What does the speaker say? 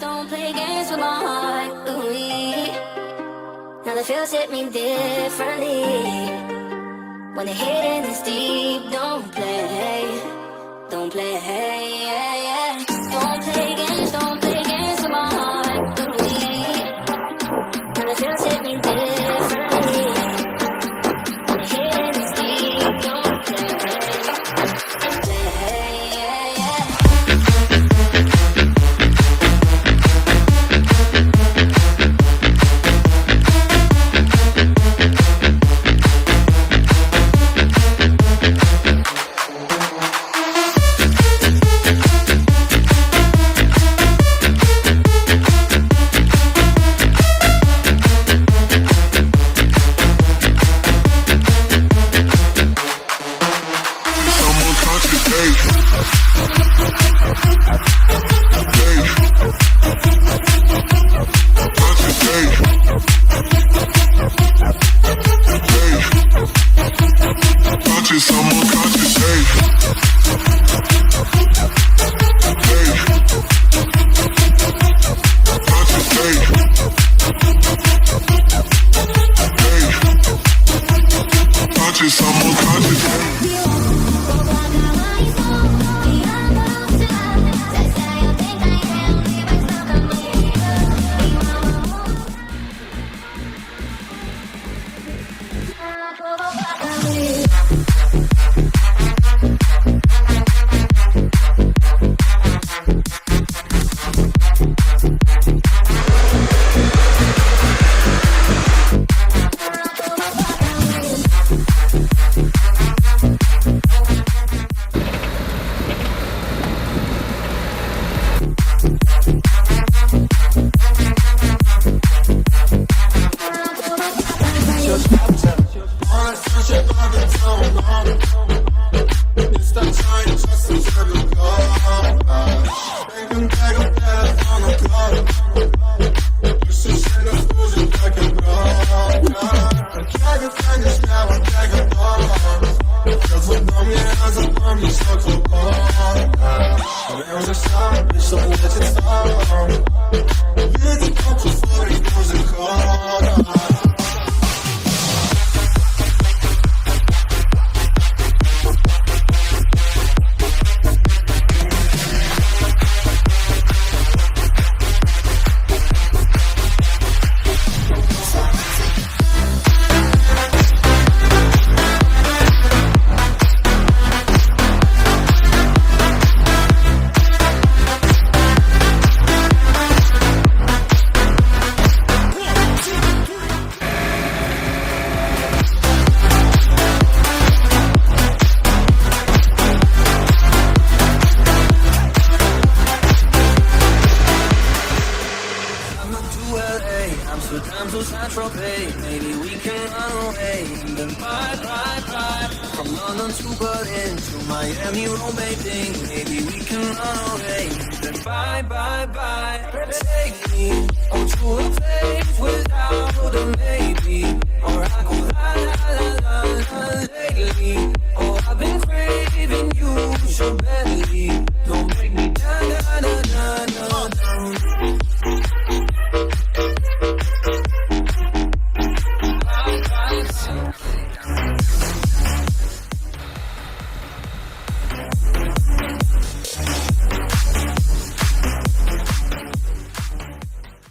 don't play games with my heart. Ooh, now the feels hit me differently. When the hidden is deep, don't play, don't play. Conscious, someone conscious, not to LA, Amsterdam to Saint Tropez. Maybe we can run away then bye bye bye. From London to Berlin to Miami romating. Maybe we can run away then bye bye bye. Take me on to a place without a maybe, or I go la la la la la lately. Oh, I've been craving you so badly.